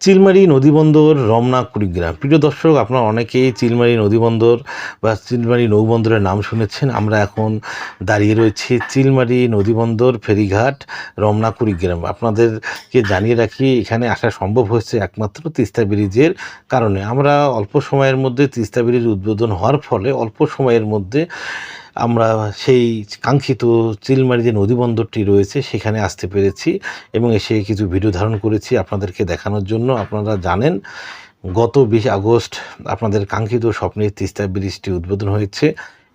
চিলমারি নদীবন্দর রমনা কুড়িগ্রাম। প্রিয় দর্শক, আপনারা অনেকেই চিলমারি নদীবন্দর বা চিলমারি নৌবন্দরের নাম শুনেছেন। আমরা এখন দাঁড়িয়ে রয়েছি চিলমারি নদীবন্দর ফেরিঘাট রমনা কুড়িগ্রাম। আপনাদেরকে জানিয়ে রাখি, এখানে আসা সম্ভব হয়েছে একমাত্র তিস্তা ব্রিজের কারণে। আমরা অল্প সময়ের মধ্যে তিস্তা ব্রিজ উদ্বোধন হওয়ার ফলে অল্প সময়ের মধ্যে আমরা সেই কাঙ্ক্ষিত চিলমারি যে নদীবন্দরটি রয়েছে, সেখানে আসতে পেরেছি এবং এসে কিছু ভিডিও ধারণ করেছি আপনাদেরকে দেখানোর জন্য। আপনারা জানেন, গত বিশ আগস্ট আপনাদের কাঙ্ক্ষিত স্বপ্নের তিস্তা ব্রিজটি উদ্বোধন হয়েছে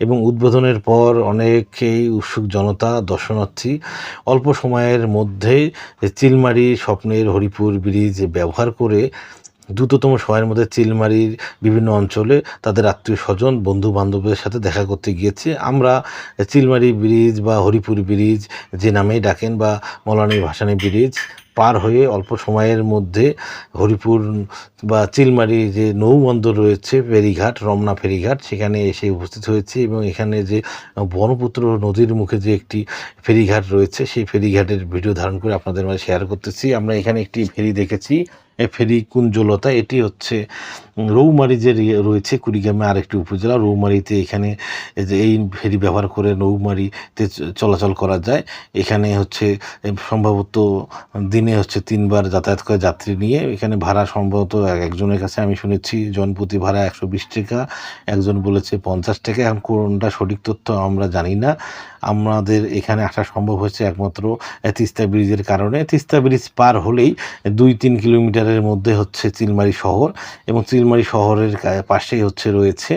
এবং উদ্বোধনের পর অনেকেই উৎসুক জনতা, দর্শনার্থী অল্প সময়ের মধ্যে চিলমারি স্বপ্নের হরিপুর ব্রিজ ব্যবহার করে দ্রুততম সময়ের মধ্যে চিলমারির বিভিন্ন অঞ্চলে তাদের আত্মীয় স্বজন বন্ধু বান্ধবদের সাথে দেখা করতে গিয়েছে। আমরা চিলমারি ব্রিজ বা হরিপুর ব্রিজ যে নামেই ডাকেন বা মৌলানি ভাসানী ব্রিজ পার হয়ে অল্প সময়ের মধ্যে হরিপুর বা চিলমারি যে নৌবন্দর রয়েছে, ফেরিঘাট, রমনা ফেরিঘাট, সেখানে এসে উপস্থিত হয়েছে এবং এখানে যে বনপুত্র নদীর মুখে যে একটি ফেরিঘাট রয়েছে, সেই ফেরিঘাটের ভিডিও ধারণ করে আপনাদের মাঝে শেয়ার করতেছি। আমরা এখানে একটি ফেরি দেখেছি। এই ফেরি কুঞ্জলতা এটি হচ্ছে রৌমারি যে রয়েছে কুড়িগ্রামে আরেকটি উপজেলা। রৌমারিতে এখানে যে এই ফেরি ব্যবহার করে নৌমারিতে চলাচল করা যায়। এখানে হচ্ছে সম্ভবত দিনে হচ্ছে তিনবার যাতায়াত করে যাত্রী নিয়ে এখানে ভাড়া সম্ভবত এক- একজনের কাছে আমি শুনেছি জনপ্রতি ভাড়া একশো বিশ টাকা। একজন বলেছে পঞ্চাশ টাকা। এখন কোনটা সঠিক তথ্য আমরা জানি না। আমাদের এখানে আসা সম্ভব হয়েছে একমাত্র তিস্তা ব্রিজের কারণে। তিস্তা ব্রিজ পার হলেই দুই তিন কিলোমিটারের মধ্যে হচ্ছে চিলমারি শহর এবং চিলমারি শহরের পাশেই হচ্ছে রয়েছে।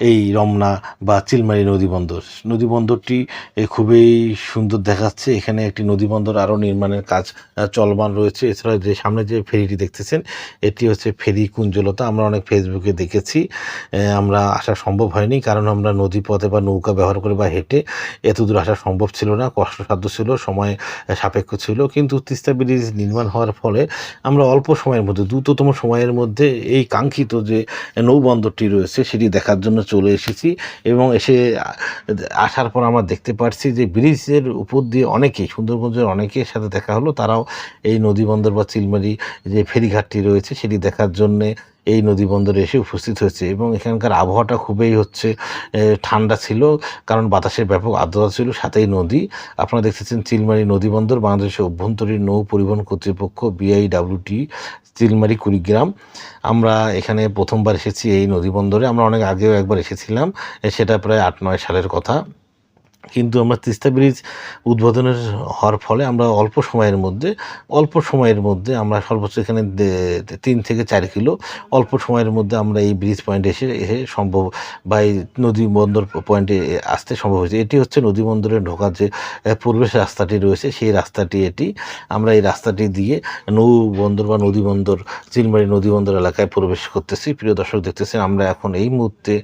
এই রমনা বা চিলমারি নদীবন্দর নদীবন্দরটি এ, খুবই সুন্দর দেখাচ্ছে। এখানে একটি নদীবন্দর আরও নির্মাণের কাজ চলমান রয়েছে। এছাড়া যে সামনে যে ফেরিটি দেখতেছেন এটি হচ্ছে ফেরি কুঞ্জলতা। আমরা অনেক ফেসবুকে দেখেছি। আমরা আসা সম্ভব হয়নি কারণ আমরা নদী পথে বা নৌকা ব্যবহার করে বা হেঁটে এত দূর আসা সম্ভব ছিল না। কষ্টসাধ্য ছিল সময় সাপেক্ষ ছিল। কিন্তু তিস্তা ব্রিজ নির্মাণ হওয়ার ফলে আমরা অল্প সময়ের মধ্যে দ্রুততম সময়ের মধ্যে এই কাঙ্ক্ষিত যে নৌবন্দরটি রয়েছে সেটি দেখার জন্য চলে এসেছি এবং এসে আসার পর আমরা দেখতে পারছি যে ব্রিজের উপর দিয়ে অনেকেই সুন্দরগঞ্জের অনেকের সাথে দেখা হলো। তারাও এই নদী বন্দর বা চিলমারি যে ফেরিঘাটটি রয়েছে সেটি দেখার জন্যে এই নদীবন্দরে এসে উপস্থিত হয়েছে এবং এখানকার আবহাওয়াটা খুবই হচ্ছে ঠান্ডা ছিল, কারণ বাতাসের ব্যাপক আর্দ্রতা ছিল, সাথেই নদী। আপনারা দেখতেছেন চিলমারি নদীবন্দর বাংলাদেশের অভ্যন্তরীণ নৌ পরিবহন কর্তৃপক্ষ বিআইডাব্লিউটি চিলমারি কুড়িগ্রাম। আমরা এখানে প্রথমবার এসেছি এই নদীবন্দরে আমরা অনেক আগেও একবার এসেছিলাম সেটা প্রায় আট নয় সালের কথা। কিন্তু আমরা তিস্তা ব্রিজ উদ্বোধনের হওয়ার ফলে আমরা অল্প সময়ের মধ্যে, অল্প সময়ের মধ্যে আমরা সর্বোচ্চ এখানে তিন থেকে চার কিলো অল্প সময়ের মধ্যে আমরা এই ব্রিজ পয়েন্টে এসে এসে সম্ভব বা এই নদী বন্দর পয়েন্টে আসতে সম্ভব হয়েছে। এটি হচ্ছে নদী বন্দরে ঢোকার যে প্রবেশ রাস্তাটি রয়েছে, সেই রাস্তাটি এটি। আমরা এই রাস্তাটি দিয়ে নৌ বন্দর বা নদী বন্দর, চিলমারি নদী বন্দর এলাকায় প্রবেশ করতেছি। প্রিয় দর্শক দেখতেছেন, আমরা এখন এই মুহূর্তে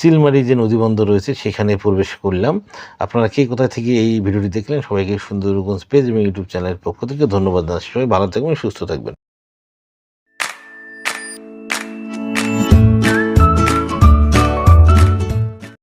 চিলমারি যে নদী বন্দর রয়েছে, সেখানে প্রবেশ করলাম। আপনারা কে কোথায় থেকে এই ভিডিওটি দেখলেন, সবাইকে সুন্দরগঞ্জ পেজ এবং ইউটিউব চ্যানেলের পক্ষ থেকে ধন্যবাদ জানাচ্ছি। সবাই ভালো থাকবেন, সুস্থ থাকবেন।